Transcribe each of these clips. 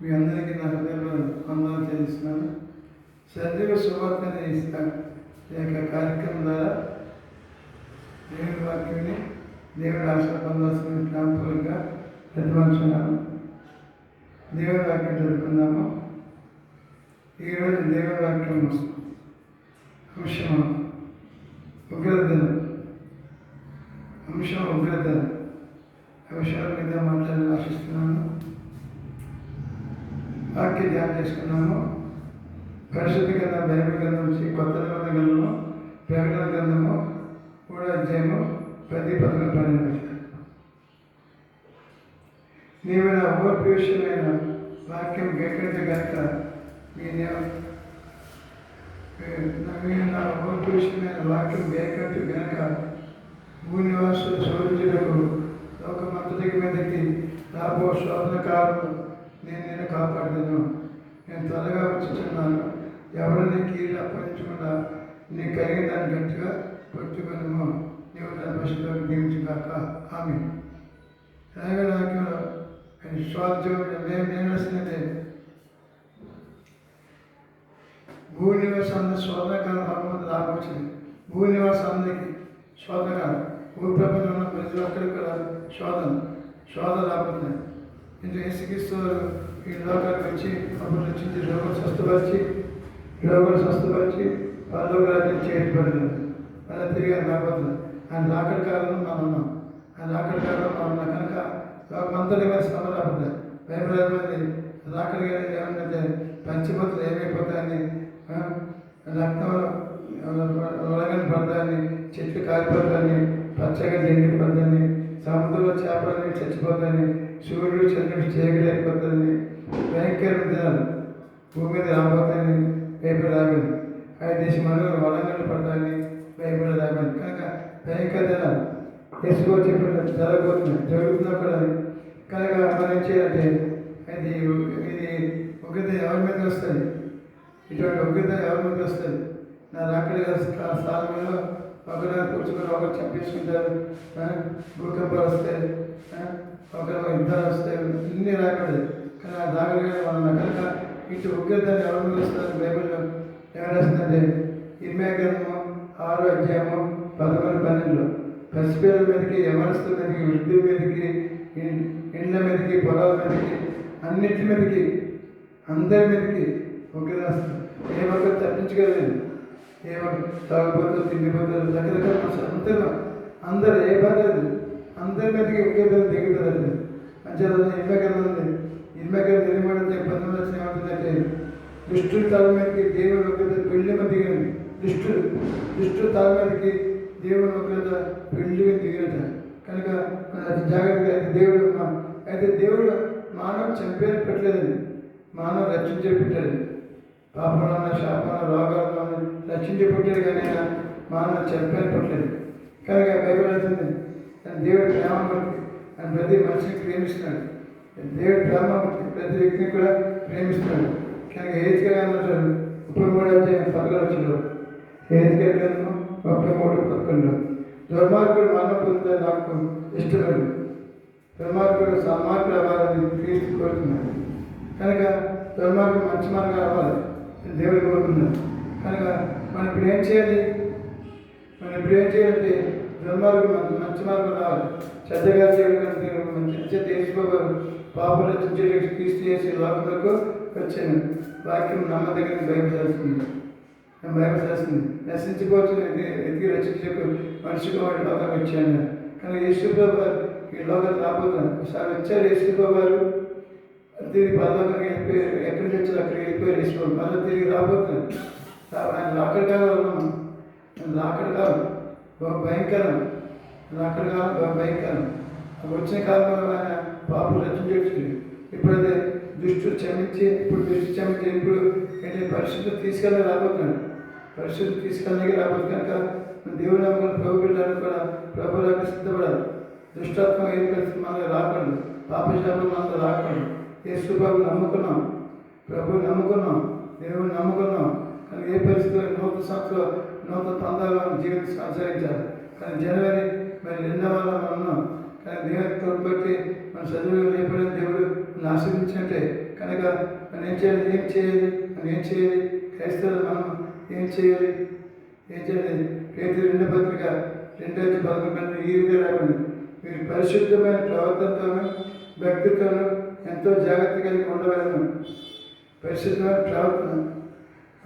మీ అందరికీ నా హృదయంలో వందనాలు చేస్తున్నాను సజీవ సువార్తని ఇస్తాను. ఈ యొక్క కార్యక్రమం ద్వారా దేవుడి వాక్యాన్ని దేవుడి ఆశ పొందాల్సిన జ్ఞాపకులుగా ప్రతిపాదించున్నాను దేవుడి వాక్యం చదువుకుందాము. ఈరోజు దేవుడి వాక్యం అంశం ఉగ్రదినం అంశం ఉగ్రదినం అంశాల మీద మాట్లాడాలని ఆశిస్తున్నాను. వాక్య ధ్యానం చేసుకున్నాము. పరిశుద్ధ గ్రంథం బైబిల్ గ్రంథం నుంచి కొత్త నిబంధన గ్రంథము ప్రకటన గ్రంథము మూడో అధ్యాయము పది పదకొండు పన్నెండు వచ్చిన నీవు నా ఓర్పేషమైన వాక్యం గెక్కడితే కనుక మీ నేను నా ఓర్పేషమైన వాక్యం గెక్కట్టు గనక భూనివాసులు శోధించడకు లోకమంతటికి మీదకి రాబో శోధన కాలంలో నేను నేను కాపాడలేను నేను త్వరగా వచ్చుచున్నాను. ఎవరిని కీళ్ళు అప్పగించకుండా నీ కలిగిన దాన్ని గట్టిగా పట్టుకున్నాము నీవు తన నియమించు కాక ఆమె రాయగల వాక్యంలో ఆయన స్వార్థం మేము నేను రాసినదే భూనివాసాన్ని శోధనకాలం భగవంతుడు భూ భూనివాసానికి శోధనకాలం భూప్రపంచంలో ఉన్న ప్రతి ఒక్కరికి కూడా శోధన. శోధ రాబోతున్నాయి ఇంత ఏసుక్రీస్తు ఈ లోకానికి వచ్చి అప్పుడు వచ్చింది రోగులు స్వస్థపరిచి రోగులు స్వస్థపరిచి పరలోకరాజ్యం చేయబడింది అలా తిరిగి ఆయన రాబోతుంది ఆయన రాకడి కాలంలో మనం ఉన్నాం. ఆయన రాకడి కాలంలో మనం ఉన్నాం. కనుక లోకమంతా మీద శ్రమ రాబోతుంది భయపడేది రాకడి ఏమంటే పంచభూతులు ఏమైపోతాయని రక్తం ఉలగని పడతాయని చెట్లు కాలిపోతాయని పచ్చగా ఎండిపోతాయని సముద్రంలో చేపలని చచ్చిపోతాయని సూర్యుడు చంద్రుడు చీకటి భయంకర దినాలు భూమి మీద రాబోతాయని బైబిల్ రాబడింది ఐదు దేశ మనుగలు వలంగలు పడతాయని బైబిల్ రాబడింది కనుక భయంకర దినాలు ఎసుకో చెప్పిన జరగబోతున్నాయి జరుగుతున్నా కూడా. కనుక మనం ఏం చేయాలంటే అది ఇది ఉగ్రత ఎవరి మీద వస్తుంది? ఇటువంటి ఉగ్రత ఎవరి మీద వస్తుంది? నా రాకడి స్థానంలో ఒకరు కూర్చుకొని ఒకరు చంపేసుకుంటారు. భూకంపాలు వస్తాయి ఒకరు యుద్ధాలు వస్తాయి ఇన్ని రాకడి కానీ ఆ రాకడి వాళ్ళ కనుక ఇటు ఉగ్రతని ఎవరు వస్తారు బైబిల్లో. ఏమైనా వస్తుందంటే ఇర్మే గ్రంథము ఆరో అధ్యాయము పదకొండు పన్నెండులో పసిపిల్లల మీదకి యవనస్తుల మీదకి వృద్ధి మీదకి ఇండ్ల మీదకి పొలాల మీదకి అన్నిటి మీదకి అందరి మీదకి ఒకే రాస్తారు. ఏ ఒక్కరు తప్పించగలేదు ఏ ఒక్కరు తాగుబోతారు తిండిపోతారు రకరకాల అందరూ అందరు ఏ బాధ లేదు. అందరి మీదకి ఒకే విధంగా దిగుతుంది అది మంచిగా ఇమ్మకం ఉంది ఇమ్మకం నిర్మాణం పంతొమ్మిది వచ్చిన ఏమంటుందంటే దుష్టుల తల మీదకి దేవుని ఒక పెళ్ళి మీద దిగింది దుష్టుడు దుష్టుల తల మీదకి దేవుని ఒక పెళ్ళి దిగినట. కనుక అది జాగ్రత్తగా అయితే దేవుడు అయితే దేవుడు మానవ చంపేది పెట్టలేదండి మానవ రక్షించే పెట్టాడు. పాపంలో శాపంలో రోగాల్లో రక్షించే పెట్టాడు కానీ ఆయన మానవ చంపేది పెట్టలేదు. కనుక బైబిల్ అవుతుంది దేవుడు ప్రేమ బట్టి ఆయన ప్రతి మనిషిని ప్రేమిస్తున్నాడు దేవుడు ప్రేమ బట్టి ప్రతి వ్యక్తిని కూడా ప్రేమిస్తున్నాడు కనుక ఏజ్గా అన్నట్టు ముప్పై మూడు అధ్యాయం పదకొండు వచ్చిన ఏజ్గా గ్రంథం ముప్పై మూడు పదకొండు. దుర్మార్గుడు మరణం పొందితే నాకు ఇష్టలేదు దుర్మార్గుడు సన్మార్గుడు అవ్వాలని క్రీస్తు కోరుతున్నాడు. కనుక దుర్మార్గుడు మంచి మార్గం అవ్వాలి దేవుడు కోరుతున్నాడు. కనుక మనం ఇప్పుడు ఏం చేయాలి? మనం ఇప్పుడు ఏం చేయాలంటే దుర్మార్గుడు మంచి మార్గం రావాలి చెడ్డగా చేయడం మంచి చెడ్డ వేసుకోవాలి పాపలు రచించే క్రీస్తు చేసే లోకములకు వచ్చాను. వాక్యం నమ్మదగిన భయపడాల్సింది భయపడాల్సింది నశించిపోతుంది ఎదిగి రచించకు మనిషిగా వాడి లోకం వచ్చాను కానీ యేసుప్రభు వారు ఈ లోకం రాబోతాను ఒకసారి వచ్చారు యేసుప్రభు తిరిగి పరలోకానికి వెళ్ళిపోయారు. ఎక్కడి నుంచి వచ్చారు? అక్కడికి వెళ్ళిపోయారు యేసుప్రభు మళ్ళీ తిరిగి రాబోతాను ఆయన రాకడి కాలం ఉన్నాము ఆయన కాలం భయంకరం. అక్కడ కాలం భయంకరం. వచ్చిన కాలంలో ఆయన పాపలు రచించవచ్చు ఇప్పుడైతే దుష్టుడు క్షమించి ఇప్పుడు దృష్టి క్షమించి ఇప్పుడు ఏంటి పరిశుద్ధి తీసుకెళ్ళి రాబోతున్నాడు. పరిస్థితి తీసుకెళ్ళడానికి రాబోతు కనుక దేవుడు నమ్మకం ప్రభు బిడ్డలను కూడా ప్రభులకు సిద్ధపడాలి. దుష్టాత్మ ఏం కలిసి మనకు రాకూడదు. పాపశాపం మనకు రాకూడదు. యేసు ప్రభు నమ్ముకున్నాం. ప్రభు నమ్ముకున్నాం. దేవుడు నమ్ముకున్నాం. కానీ ఏ పరిస్థితుల్లో నూతన సంస్థలో నూతన పందాలను జీవితం కొనసాగించాలి కానీ జనవరి మరి నిన్న వాళ్ళ మనం ఉన్నాం. కానీ దేవుని బట్టి మన చదువు లేపడే దేవుడు నాశనం ఆశీర్వదించినట్టే. కనుక మనం ఏం చేయాలి? ఏం చేయాలి? మనం ఏం చేయాలి? క్రైస్తవులు మనం ఏం చేయాలి? ఏం చేయాలి? పేరు రెండో పత్రిక రెండో పదకొండు ఈ విధంగా రావాలి మీరు పరిశుద్ధమైన ప్రవర్తనతోనూ భక్తితోనూ ఎంతో జాగ్రత్త కలిగి ఉండవలను. పరిశుద్ధమైన ప్రవర్తన.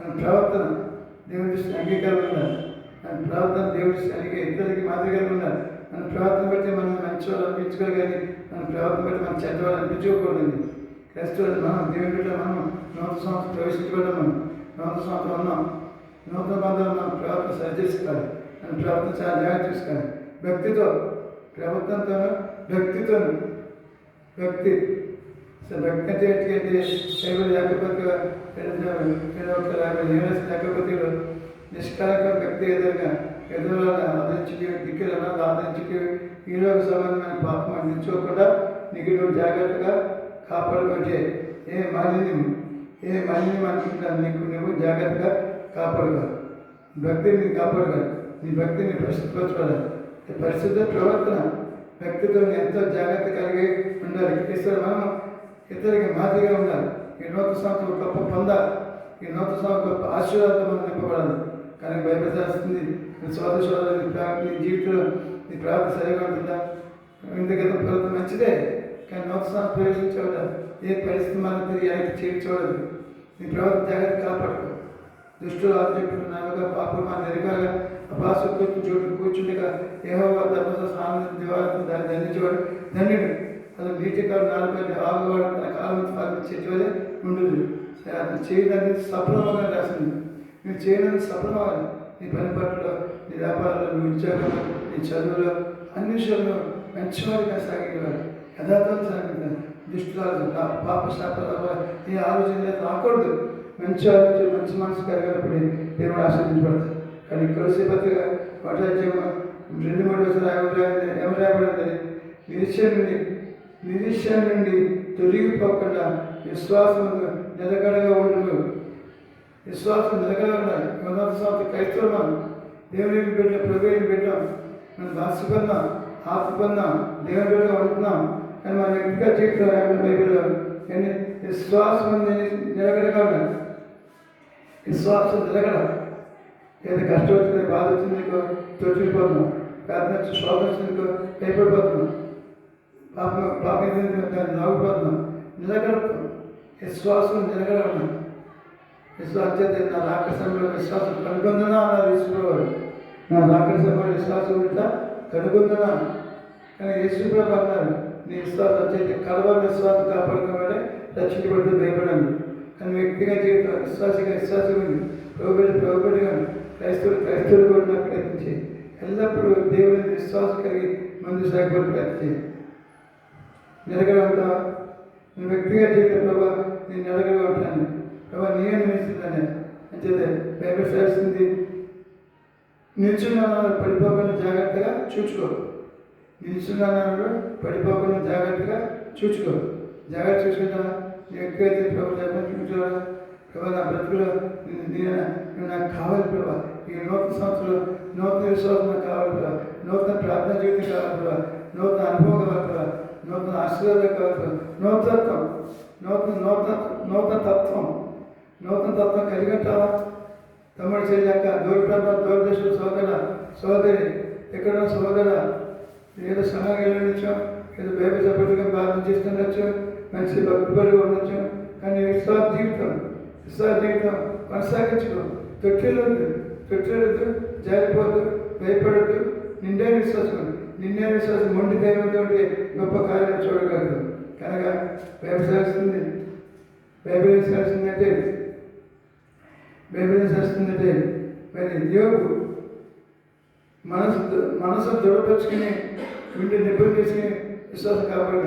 మన ప్రవర్తన దేవుడి దృష్టి అంగీకారం ఉండాలి. మన ప్రవర్తన దేవుడి దృష్టి అంగీ ఇద్దరికి మాదిరిగా ఉండాలి. మన ప్రవర్తన బట్టి మనం మంచి వాళ్ళు అనిపించుకోవాలి కానీ మన ప్రవర్తన బట్టి మనం చెడ్డవాళ్ళు అనిపించుకోకూడదండి క్రైస్తవులు మనం దేవుని బిడ్డ మనం నూతన సంవత్సరం ప్రవేశించుకోవడం మనం నూతన సంవత్సరం ఉన్నాం నూతన బంధాలు మనం ప్రవర్తన సరిచేసుకోవాలి. మన ప్రవర్తన చాలా జాగ్రత్త చూసుకోవాలి. భక్తితో ప్రవర్తనతోనూ భక్తితోనూ భక్తి సో భక్తి అంటే ఏంటి శైవులు లేకపోతే లేకపోతే నిష్కలక భక్తి ఎదురుగా ఎదురుగా ఆదరించుకి దిక్కులను ఆదరించుకి ఈరోజు సంబంధమైన పాపం అందించుకోకుండా నీకు నువ్వు జాగ్రత్తగా కాపాడుకుంటే ఏ మాలిన్యం ఏ మాలిన్యం అనుకుంటా నీకు నువ్వు జాగ్రత్తగా కాపాడుకో భక్తిని కాపాడుకో నీ భక్తిని పరిశుద్ధపరచుకోవాలి ఈ పరిశుద్ధ ప్రవర్తన వ్యక్తితో ఎంతో జాగ్రత్త కలిగి ఉండాలి ఈశ్వరు మనం ఇతరులకి మాదిరిగా ఉండాలి. ఈ నూతన సంవత్సరం గొప్ప పొంద ఈ నూతన సంవత్సరం గొప్ప ఆశీర్వాదం మనం నింపబడాలి. కానీ బైబిల్ చేస్తుంది నీ సోదర నీ ప్రా- నీ జీవితంలో నీ ప్రార్థన సరిగా ఉంటుందా ఇంత క్రితం మంచిదే? కానీ నూతన సంవత్సరం ప్రవేశించవద్దా ఏ పరిస్థితి మనం తిరిగి వెనక్కి చేర్చవద్దు నీ ప్రవర్తన జాగ్రత్త కాపాడుకో. దుష్టులు ఆలోచించుకున్నారుగా పాపం మా నెరగాగా అపాసు కూర్చుని చోటు కూర్చుండగా ఏహో ధర్మత స్నానం దివారం దాన్ని దండించేవాడు. ధన్యుడు తన నీటికాడు నాలుగు ఆగువాడు తన కాలం పాలించేటివలే ఉండదు అది చేయడానికి సఫలమగా రాసింది. నువ్వు చేయడానికి సఫలమవ్వాలి నీ పని పట్ల నీ వ్యాపారంలో నీ ఉద్యోగంలో నీ చదువులో అన్ని విషయాల్లో మంచివాడిగా సాగేవాడు. యథార్థం సాగింది దుష్టులు పాప శాపాల ఈ ఆలోచన రాకూడదు. మంచి ఆలోచన మంచి మనసు కలిగినప్పుడు దేవుడు ఆశ్రదించబడతాడు కానీ తులసి పత్రిక పటాజ్యం రెండు మూడు రోజులు ఏమి రాయబడింది. నిరీక్షణ నుండి నిరీక్షణ నుండి తొలగిపోకుండా విశ్వాసం నిలకడగా ఉండదు విశ్వాసం నిలకడగా ఉండాలి ఉన్నత సంవత్సరం క్రైస్తవులు మనం దేవునికి బిడ్డ ప్రభుత్వం బిడ్డాం మనం దాచుకున్నాం ఆపుకున్నాం దేవుని బిడ్డ ఉంటున్నాం. కానీ మన వ్యక్తిగత జీవితంలో ఏమన్నా బైబిల్లో ఏంటి? విశ్వాసం నిలకడగా ఉండాలి విశ్వాసం నిలకడ? ఏదో కష్టం వచ్చింది బాధ వచ్చింది నీకు తొట్టిపోతున్నాం. ప్రార్థన శోభ వచ్చింది భయపడిపోతున్నాం. పాప పాపం ఏదైంది దాన్ని నాగుపోతున్నాం విశ్వాసం నిలకడ ఉన్నాం నా రాక సమయంలో విశ్వాసం కనుగొందనా అన్నారు యేసుప్రభు నా రాకసంలో విశ్వాసం ఇట్లా కనుగొందనా? కానీ యేసుప్రభు అన్నారు నీ విశ్వాసం చేతి కలవ విశ్వాసం కాపాడుకోవాలని రక్షించబడుతూ భయపడండి కానీ వ్యక్తిగా జీవితం విశ్వాసిగా విశ్వాసం ఉంది. ప్రభుత్వ ప్రభుత్వంగా క్రైస్తవులు క్రైస్తవులు కూడా ప్రయత్నించి ఎల్లప్పుడూ దేవుని విశ్వాసం కలిగి ముందు సాగిపోయి ప్రయత్నించి నిలకడ ఉంటావా వ్యక్తిగా జీవితం ప్రభా నేను నిలకడగా ఉంటాను ప్రభా నీ అనిపిస్తుందని అంచేతే బైబిల్ చేస్తుంది నిల్చున్నాను పడిపోకుండా జాగ్రత్తగా చూసుకో నిల్చున్నాను పడిపోకుండా జాగ్రత్తగా చూసుకో జాగ్రత్త చూసుకుంటా. నీ ఎక్కడైతే ప్రభు చెప్పని చూసుకోవాలా ప్రభా నా బ్రతుకులో నేను నాకు కావాలి ప్రభా. ఈ నూతన సంవత్సరంలో నూతన విశ్వాసం నాకు కావాలి ప్రభా. నూతన ప్రార్థన జీవితం కావాలి ప్రభా. నూతన అనుభవం కావాలి ప్రభా. నూతన ఆశీర్వాదం కావాలి నూతనత్వం నూతన నూతన నూతన తత్వం నూతన తత్వం కలిగట్టావా తమ్ముడు చేయలేక దూర ప్రాంతం దూరదేశం సోదర సోదరి ఎక్కడ సోదర ఏదో సంఘానికి వెళ్ళొచ్చు ఏదో బేబీ సపోర్ట్గా ప్రార్థన చేస్తుండొచ్చు మంచి భక్తిపరుగా ఉండొచ్చు కానీ విశ్వాస జీవితం విశ్వాస జీవితం కొనసాగించుకో. తొట్టిల్లొద్దు తొట్టిల్లొద్దు జారిపోద్దు భయపడద్దు నిండే విశ్వాసం నిన్నే విశ్వాసం మొండి దైవంతో గొప్ప కార్యం చూడగలదు. కనుక వ్యవసాయిస్తుంది అంటే బైబిల్ చేస్తుందంటే మరి యోగు మనసు మనసు దృఢపరుచుకుని ఉండి నిపుణులు తీసుకుని విశ్వాసం కాపాడు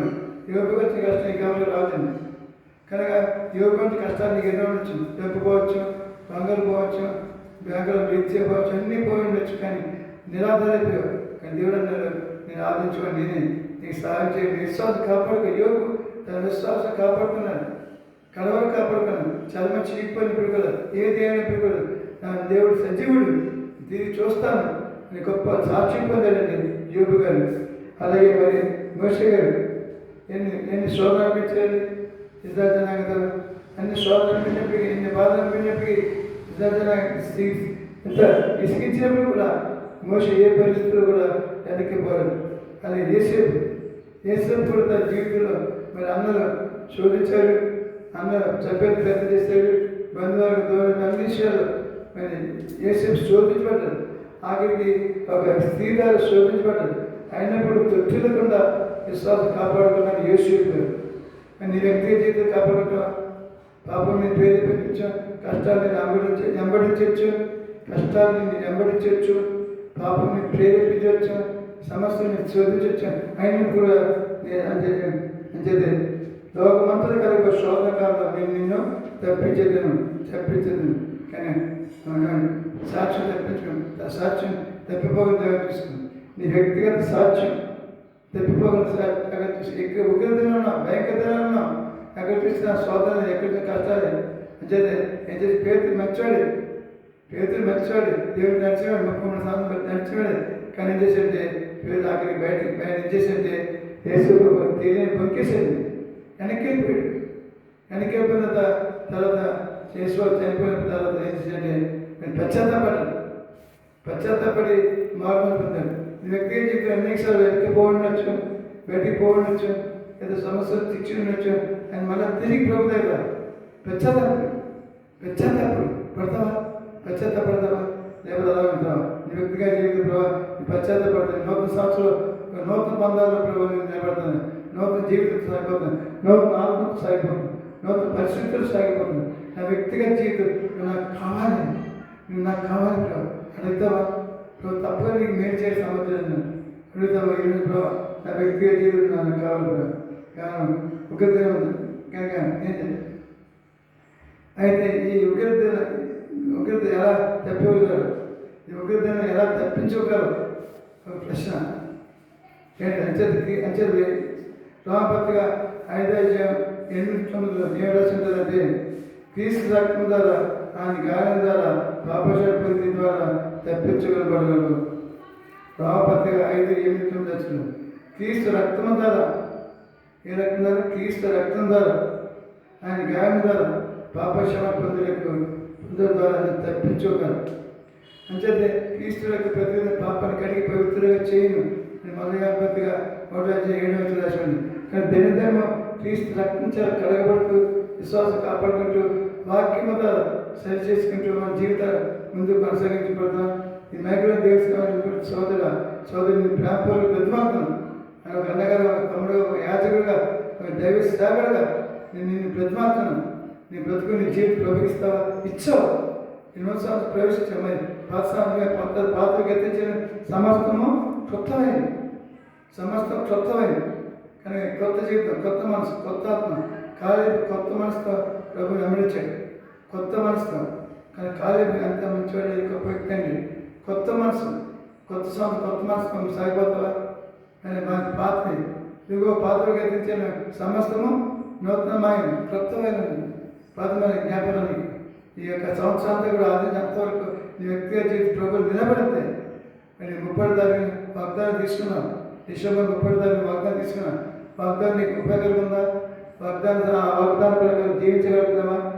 యోగు వచ్చి కష్టం ఈ కాలంలో రాదండి. కనుక యోగు వంటి కష్టాలు నీకు ఎన్నో ఉండొచ్చు. డబ్బు పోవచ్చు బంగారు పోవచ్చు బ్యాంకులో బ్రీత్ చేయవచ్చు అన్నీ పోయి ఉండొచ్చు కానీ నిరాధారైపోయావు దేవుడు అన్నారు నేను ఆలోచించుకోండి నేనే నీకు సహాయం చేయండి విశ్వాసం కాపాడుకో యోగు తన విశ్వాసం కాపాడుకున్నాను కడవలు కాపాడుకున్నాను చాలా మంచి చిక్కిపోయిన ఇప్పుడు కదా ఏది అయినా నా దేవుడు సజీవుడు. తిరిగి చూస్తాను. నేను గొప్ప సాక్ష్యం పొందాడండి యోగు గారు. అలాగే మరి మోష గారు. ఎన్ని ఎన్ని శోధన అనిపించాలి ఇద్దరు జనాంగతలు అన్ని శోధన అనిపించినప్పటికీ ఎన్ని బాధలు అనిపించినప్పటికీ ఇద్దరు జనాంగ కూడా మోస ఏ పరిస్థితుల్లో కూడా వెనక్కి పోలేదు కానీ ఏసేపు ఏసేపు కూడా తన జీవితంలో మరి అందరూ శోధించారు అందరూ చెప్పేది పెద్ద చేశారు బంధువులకు దూరం అన్ని విషయాలు మరి ఏసేపు శోధించబడ్డారు ఆఖరికి ఒక స్త్రీ ద్వారా శోధించబడ్డారు అయినప్పుడు తొట్టిల్లకుండా విశ్వాసం కాపాడుకున్నాను యేసు నీ వ్యక్తిగత జీవితం కాపాడుకో పాపం నేను ప్రేరేపించు కష్టాన్ని అంబడించ వెంబడించవచ్చు కష్టాన్ని నేను వెంబడించవచ్చు పాపం ప్రేరేపించవచ్చు సమస్యని శోధించవచ్చు అయినా కూడా నేను అంటే అంచేది లోకమంతా కలిగి శోధన నేను నిన్ను తప్పించేదను తప్పించేదను. కానీ సాక్ష్యం తప్పించుకోండి ఆ సాక్ష్యం తప్పిపోకుండా జాగ్రత్త చూసుకోండి నీ వ్యక్తిగత సాక్ష్యం తప్పిపోకుండా జాగ్రత్త చూసి ఎక్కడ ఉగ్రతలో ఉన్నా భయంకరంగా ఉన్నా ఎక్కడ చూసిన శోధన ఎక్కడ చూసినా అంటే ఏం చేసి పేరు మంచివాడు పేదలు మంచివాడు దేవుడు నడిచేవాడు ముప్పై మూడు సంవత్సరాలు నడిచేవాడు. కానీ ఏం చేసేది పేరు ఆఖరికి బయటకి బయట ఏం చేసేది యేసు తెలియని బొంకేసేది వెనక్కిపోయాడు వెనక్కిపోయిన తర్వాత తర్వాత చేసుకోవాలి చనిపోయిన తర్వాత ఏం చేసేది నేను పశ్చాత్తాపడాలి పశ్చాత్తాపడి మార్పులు పొందాను. ఈ వ్యక్తి ఏం జీవితం అనేకసార్లు వెనక్కి పోవచ్చు బయటికి పోవచ్చు ఏదో సమస్యలు తెచ్చి ఉండొచ్చు అని మళ్ళీ తిరిగి ప్రభుత్వ దగ్గర పశ్చాత్తాపడు. పశ్చాత్తాపడు. పడతావా? పశ్చాత్తపడతావా? లేకపోతే అలా ఉంటావా? నీ వ్యక్తిగా జీవితం ప్రభావ నీ పశ్చాత్తపడతాను నూతన సంవత్సరం నూతన బంధాల ప్రభావ నేను నిలబడతాను నూతన జీవితం సాగిపోతాను నూతన ఆత్మకు సాగిపోతాను నూతన పరిస్థితులు సాగిపోతాను నా వ్యక్తిగత జీవితం నాకు కావాలి. నువ్వు నాకు కావాలి ప్రభావ అడుగుతావా? నువ్వు తప్పగా నీకు మేలు చేసే సమర్థం అడుగుతావా? ఈరోజు ప్రభావ నా వ్యక్తిగత జీవితం నాకు కావాలి ప్రభావ కారణం ఉగ్రత ఉంది. కనుక అయితే ఈ ఉగ్రత ఉగ్రత ఎలా తప్పివగలరు ఈ ఎలా తప్పించగలరు ప్రశ్న. ఏంటి? అంచెది అంచెది రామపత్రిక ఐదు ఎనిమిది తొమ్మిదిలో ఏడు రాసిందంటే క్రీస్తు రక్తం ద్వారా ఆయన గాయం ద్వారా పాపశాల ద్వారా తప్పించగలబడగలరు రామపత్రిక ఐదు ఎనిమిది తొమ్మిది వచ్చిన క్రీస్తు రక్తం ద్వారా. ఏ రక్తం ద్వారా? క్రీస్తు రక్తం ద్వారా. ఆయన గాయం ద్వారా పాపక్షమ పొందలేకపోయింది అందరి ద్వారా నేను అంచేతే క్రీస్తు యొక్క ప్రతి పాపాన్ని కడిగి పవిత్రంగా చేయను. నేను మొదలుగా ఒకటి వచ్చి రాశాను. కానీ దినదినం క్రీస్తు రక్షించాలి కడగబడుతూ విశ్వాసం కాపాడుకుంటూ వాక్యం మీద సరి చేసుకుంటూ మన జీవితాలు ముందు కొనసాగించబడతాం. ఈ మైకులో దేవస్థానం సోదర సోదరుని ప్రాంతాలు ప్రతిమాడుతున్నాను ఆయన ఒక అన్నగారు ఒక తమ్ముడు ఒక యాజకుడుగా ఒక దైవ సేవలుగా నేను నిన్ను ప్రతిమాడుతున్నాను నీ బ్రతుకు నీ జీవితం ప్రవహిస్తావా? ఇచ్చావు. ఎన్నోసార్లు ప్రవేశించమని ప్రవేశించావు. పాత్ర పాత సంవత్సరం గతించిన సమస్తము క్రొత్తమైంది సమస్తం క్రొత్తమైంది కానీ కొత్త జీవితం కొత్త మనసు కొత్త ఆత్మ ఖాళీ కొత్త మనసుతో ప్రభు వెంబడించాడు. కొత్త మనసుతో. కానీ ఖాళీ అంత మంచివాడు గొప్ప వ్యక్తి అండి. కొత్త మనసు. కొత్త సంవత్సరం కొత్త మనసు సాగిపోతావా? కానీ మాకు పాతది ఇదిగో పాత గతించిన సమస్తము నూతనమైనది క్రొత్తమైనది ప్రథమ జ్ఞాపకాన్ని ఈ యొక్క సంవత్సరాంతా కూడా ఆదించేంత వరకు నీ వ్యక్తిగా జీవిత ప్రభులు నిలబడతాయి. నేను ముప్పటి తారీఖు వాగ్దానం తీసుకున్నాం. డిసెంబర్ ముప్పై తారీఖు వాగ్దానం తీసుకున్నాం. వాగ్దానం నీకు ఉపయోగపడుతుందా వాగ్దానం ఆ వాగ్దానం ప్రకారం జీవించగలుగుతున్నావా?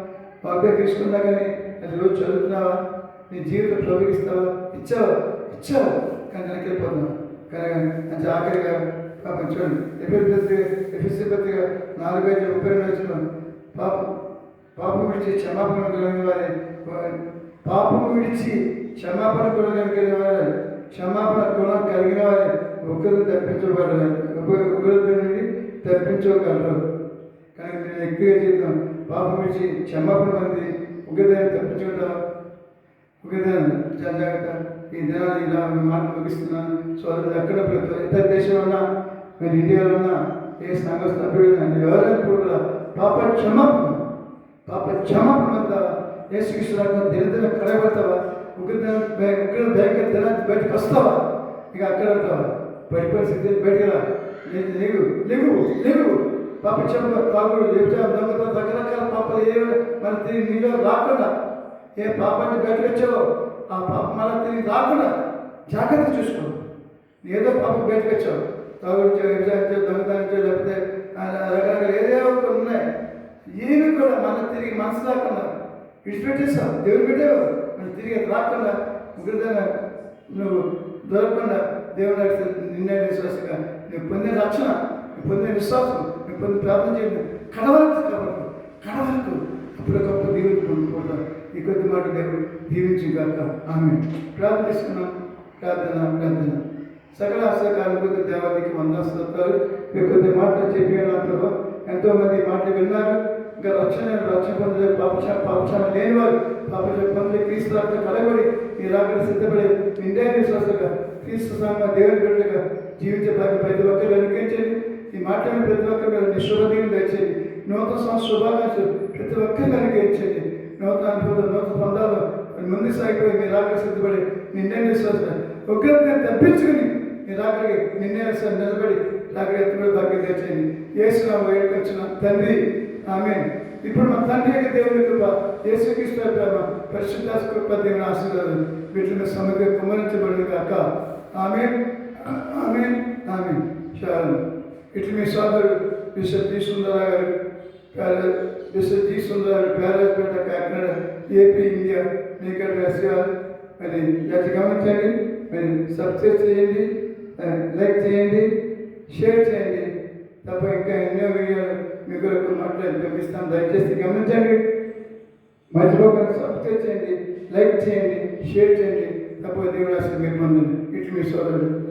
వాగ్దానం తీసుకున్నా కానీ అది రోజు చదువుతున్నావా? నీ జీవితం ప్రవహిస్తావా? ఇచ్చావా? ఇచ్చావు. కానీ వెనక్కి వెళ్ళిపోతున్నావు. కానీ మంచి ఆఖరిగా పాపం చూడండి. ఎఫిసి పత్రిక నాలుగు ఐదు ముప్పై రెండు వచ్చిన పాపం పాపం విడిచి క్షమాపణ కలిగిన వారి పాపం విడిచి క్షమాపణ గుణం కలిగిన వారి క్షమాపణ గుణం కలిగిన వారి ఒకరు తప్పించబడరు ఒకరి నుండి తప్పించగలరు. కానీ నేను ఎక్కువగా జీవితం పాపం విడిచి క్షమాపణ పొంది ఒకదాన్ని తప్పించుకుంటాం ఒకదాన్ని చాలా జాగ్రత్త. ఈ దినాలు ఇలా మాట ముగిస్తున్నాను. సోదరులు ఎక్కడ ప్రతి ఇతర దేశంలో ఉన్నా మీరు ఇండియాలో ఉన్నా ఏ సంఘ సభ్యుడు ఎవరైనా కూడా పాప క్షమాపణ పాప క్షమాపణ ಬಂದವ ಯೇಸು శిక్షణ దినదిన కడగబడతావా ఉగ్రత ఉగ్ర భయంకర దినానికి బయటకు వస్తావా? ఇక అక్కడ ఉంటావా? పడిపోయిన స్థితి బయటకు రా. లే- లేవు లేవు లేవు పాప క్షమ తాగుడు వ్యభిచారం దొంగతనం రకరకాల పాపాలు ఏ మన తిరిగి నీలో రాకుండా. ఏ పాపాన్ని బయటకొచ్చావో ఆ పాప మన తిరిగి రాకుండా జాగ్రత్త చూసుకో. ఏదో పాపం బయటకొచ్చావు తాగుడు వ్యభిచారించో దొంగతనం లేకపోతే ఆ రకరకాల ఏదో ఒకటి ఏమి కూడా మన తిరిగి మనసు రాకుండా విడిచిపెట్టేస్తావు దేవుడు పెట్టావు మనం తిరిగి రాకుండా ఉగ్రతంగా నువ్వు దొరకకుండా దేవుడు అడిగితే నిన్నే విశ్వాసంగా నువ్వు పొందే రక్షణ నువ్వు పొందే విశ్వాసం నువ్వు పొందిన ప్రార్థన చేయడం. కడవరకు కడవరకు కడవరకు అప్పటికప్పుడు దీవించుకుంటూ ఈ కొద్ది మాట దేవుడు దీవించి కాక ఆమె ప్రార్థిస్తున్నాం ప్రార్థన ప్రార్థన. సకల అసకాలం కొద్ది దేవానికి స్తోత్రాలు ఈ కొద్ది మాటలు చెప్పిన తర్వాత ఎంతోమంది మాటలు విన్నారు. ఇంకా రక్షణ రక్షణ పొందే పాపశ పాపశాల లేని వారు పాపశాల పొందే క్రీస్తు రక్త కలబడి ఈ రాకడ సిద్ధపడి నిండే విశ్వాసంగా క్రీస్తు సంఘ దేవుని బిడ్డగా జీవించే భాగ్యం ప్రతి ఒక్కరు అనుగ్రహించండి ఈ మాటలను ప్రతి ఒక్కరు నీ శుభదీని తెచ్చండి నూతన సంవత్సర శుభాకాంక్షలు ప్రతి ఒక్కరు అనుగ్రహించండి నూతన అనుభవం నూతన పొందాలు ముందు సాగిపోయి మీ రాకడ సిద్ధపడి నిండే విశ్వాసంగా ఉగ్రతని తప్పించుకుని మీ రాకడికి నిన్నే నిలబడి రాకడ ఎత్తుబడి భాగ్యం తెచ్చండి ఏసునా వేడుకొచ్చిన తండ్రి ఆమె ఇప్పుడు మా తండ్రి యొక్క దేవుని కృప యేసుక్రీస్తు యొక్క ప్రేమ పరిశుద్ధ కృప దేవుని ఆశీర్వాదం వీటిని సమగ్ర కుమరించబడి కాక ఆమె ఆమె ఆమె చాలు ఇట్లు మీ సోదరుడు బిషప్ జి సుందర గారు ప్యాలెస్ బిషప్ జి సుందర గారు ప్యాలెస్పేట కాకినాడ ఏపీ ఇండియా మీకు రహస్యాలు మరి అది గమనించండి మరి సబ్స్క్రైబ్ చేయండి లైక్ చేయండి షేర్ చేయండి తప్ప ఇంకా ఎన్నో వీడియోలు మీ కొరకు మాట్లాడి పంపిస్తాను దయచేసి గమనించండి. మర్చిపోకుండా సబ్స్క్రైబ్ చేయండి లైక్ చేయండి షేర్ చేయండి. తప్ప దేవుడు అసలు మీరు పొందండి. ఇట్లు మీ సోదరుడు